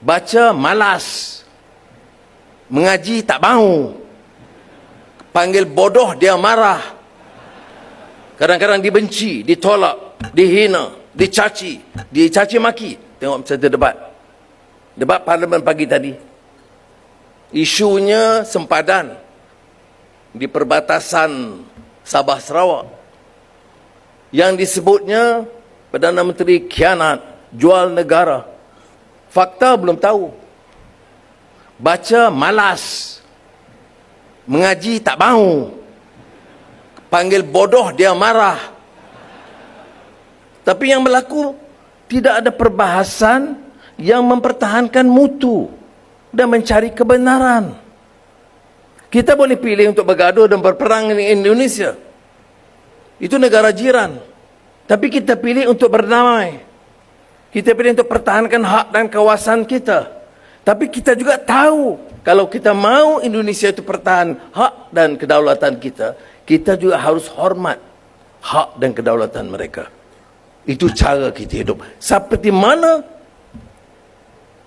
Baca malas. Mengaji tak mau. Panggil bodoh dia marah. Kadang-kadang dibenci, ditolak, dihina, dicaci, dicaci maki. Tengok tu debat. Debat parlimen pagi tadi. Isunya sempadan di perbatasan Sabah Sarawak. Yang disebutnya Perdana Menteri khianat, jual negara. Fakta belum tahu. Baca malas. Mengaji tak mau. Panggil bodoh dia marah. Tapi yang berlaku tidak ada perbahasan yang mempertahankan mutu dan mencari kebenaran. Kita boleh pilih untuk bergaduh dan berperang di Indonesia. Itu negara jiran. Tapi kita pilih untuk berdamai. Kita pilih untuk pertahankan hak dan kawasan kita. Tapi kita juga tahu kalau kita mau Indonesia itu pertahan hak dan kedaulatan kita, kita juga harus hormat hak dan kedaulatan mereka. Itu cara kita hidup. Seperti mana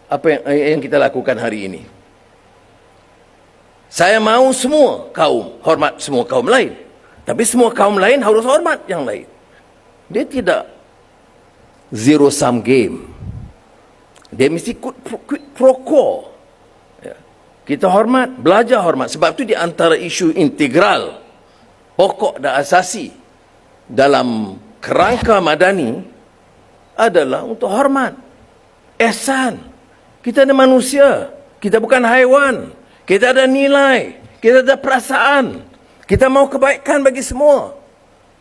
apa yang, yang kita lakukan hari ini. Saya mau semua kaum hormat semua kaum lain. Tapi semua kaum lain harus hormat yang lain. Dia tidak zero sum game. Dia mesti quid pro, quid pro quo. Ya. Kita hormat, belajar hormat. Sebab itu di antara isu integral, pokok dan asasi dalam kerangka madani adalah untuk hormat. Ehsan. Kita ada manusia. Kita bukan haiwan. Kita ada nilai. Kita ada perasaan. Kita mau kebaikan bagi semua.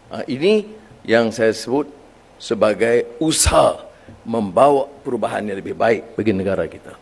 Ha, ini yang saya sebut sebagai usaha membawa perubahan yang lebih baik bagi negara kita.